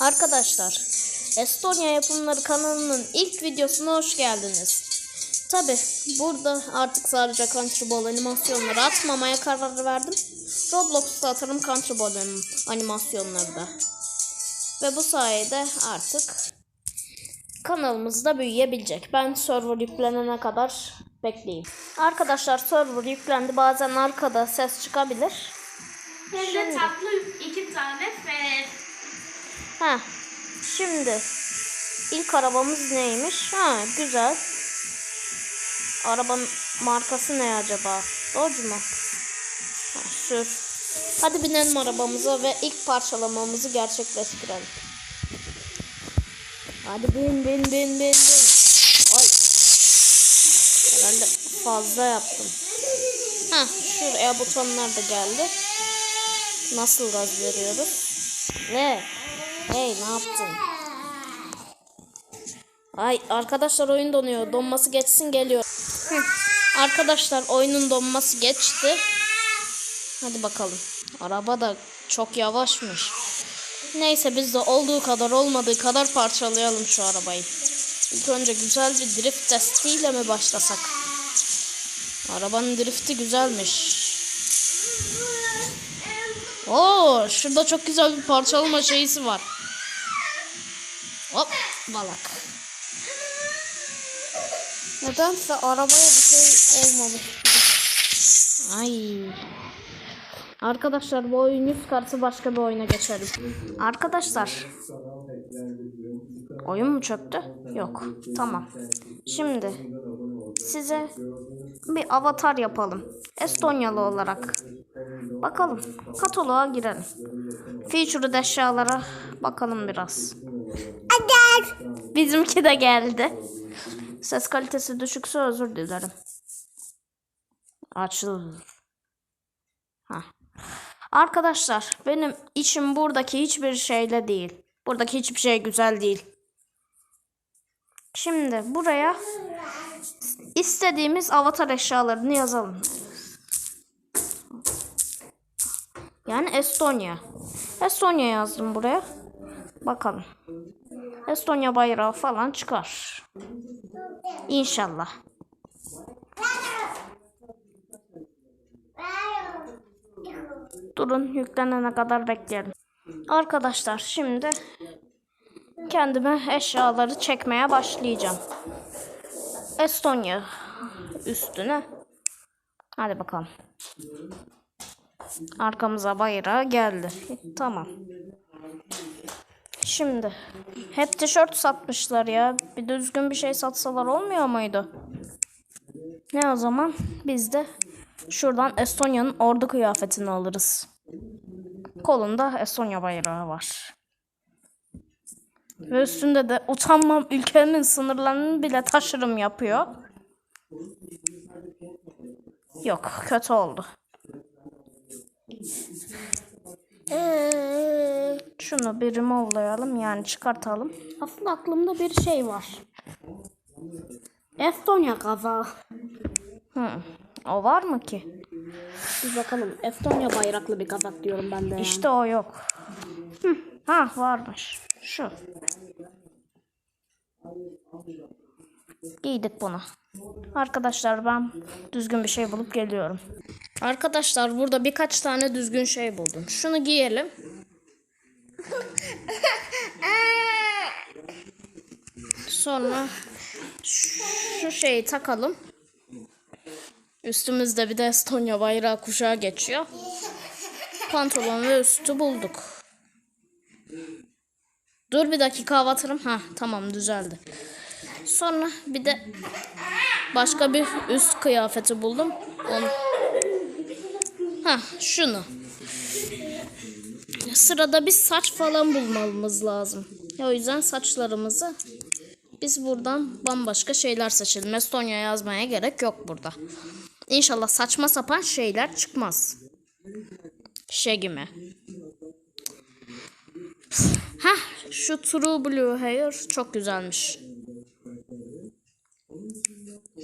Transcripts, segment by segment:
Arkadaşlar, Estonya Yapımları kanalının ilk videosuna hoş geldiniz. Tabi burada artık sadece Country Ball animasyonları atmamaya karar verdim. Roblox'ta atarım Country Ball anim- animasyonları da. Ve bu sayede artık kanalımız da büyüyebilecek. Ben server yüklenene kadar bekleyeyim. Arkadaşlar server yüklendi. Bazen arkada ses çıkabilir. Hem de tatlı iki tane fe. Ha. Şimdi ilk arabamız neymiş? Ha güzel. Arabanın markası ne acaba? Dodge mu? Ha, sür. Hadi binelim arabamıza ve ilk parçalamamızı gerçekleştirelim. Hadi bin bin bin bin bin. Ay. Herhalde fazla yaptım. Ha şuraya butonlar da geldi. Nasıl gaz veriyoruz? Ne? Hey ne yaptın? Ay arkadaşlar oyun donuyor. Donması geçsin geliyor. Hı. Arkadaşlar oyunun donması geçti. Hadi bakalım. Araba da çok yavaşmış. Neyse biz de olduğu kadar olmadığı kadar parçalayalım şu arabayı. İlk önce güzel bir drift testiyle mi başlasak? Arabanın drifti güzelmiş. Oo, şurada çok güzel bir parçalama şeysi var. Hop, balak. Nedense arabaya bir şey olmamış. Ay. Arkadaşlar bu oyun yüz kartı başka bir oyuna geçelim. Arkadaşlar. Oyun mu çöktü? Yok. Tamam. Şimdi size bir avatar yapalım. Estonyalı olarak. Bakalım. Kataloğa girelim. Featured eşyalara bakalım biraz. Bizimki de geldi. Ses kalitesi düşükse özür dilerim. Açıl. Ha. Arkadaşlar benim içim buradaki hiçbir şeyle değil. Buradaki hiçbir şey güzel değil. Şimdi buraya istediğimiz avatar eşyalarını yazalım. Yani Estonya. Estonya yazdım buraya. Bakalım. Estonya bayrağı falan çıkar. İnşallah. Durun yüklenene kadar bekleyelim. Arkadaşlar şimdi kendime eşyaları çekmeye başlayacağım. Estonya üstüne. Hadi bakalım. Arkamıza bayrağı geldi. Tamam. Şimdi hep tişört satmışlar ya. Bir düzgün bir şey satsalar olmuyor muydu? Ne o zaman? Biz de şuradan Estonya'nın ordu kıyafetini alırız. Kolunda Estonya bayrağı var. Ve üstünde de utanmam ülkemin sınırlarını bile taşırım yapıyor. Yok kötü oldu. Şunu bir remove'layalım yani çıkartalım. Aslında aklımda bir şey var. Estonya kaza. Hı. O var mı ki? Bir bakalım. Estonya bayraklı bir kazak diyorum ben de. yani. İşte o yok. Hı. Ha varmış. Şu. Giydik bunu. Arkadaşlar ben düzgün bir şey bulup geliyorum. Arkadaşlar burada birkaç tane düzgün şey buldum. Şunu giyelim. Sonra şu şeyi takalım. Üstümüzde bir de Estonya bayrağı kuşağı geçiyor. Pantolon ve üstü bulduk. Dur bir dakika hava atarım. Ha tamam düzeldi. Sonra bir de başka bir üst kıyafeti buldum. Onu... Ha şunu. Sırada bir saç falan bulmamız lazım. O yüzden saçlarımızı biz buradan bambaşka şeyler seçelim. Estonya yazmaya gerek yok burada. İnşallah saçma sapan şeyler çıkmaz. Şegime. Ha, şu True Blue Hair çok güzelmiş.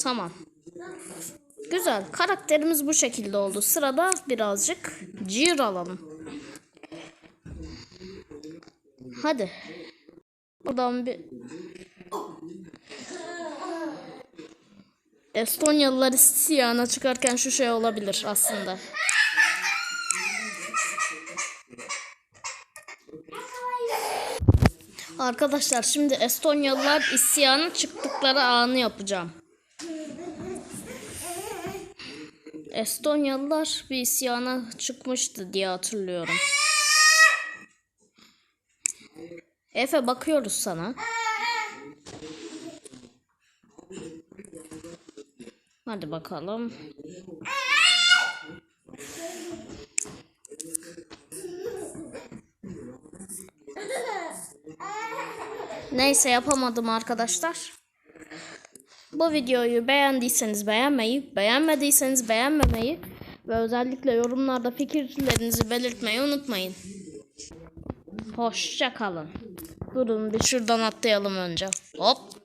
Tamam. Güzel. Karakterimiz bu şekilde oldu. Sırada birazcık cir alalım. hadi. Buradan bir Estonyalılar isyana çıkarken şu şey olabilir aslında. Arkadaşlar şimdi Estonyalılar isyana çıktıkları anı yapacağım. Estonyalılar bir isyana çıkmıştı diye hatırlıyorum. Efe bakıyoruz sana. Hadi bakalım. Neyse yapamadım arkadaşlar. Bu videoyu beğendiyseniz beğenmeyi, beğenmediyseniz beğenmemeyi ve özellikle yorumlarda fikirlerinizi belirtmeyi unutmayın. Hoşça kalın. Durun bir şuradan atlayalım önce. Hop.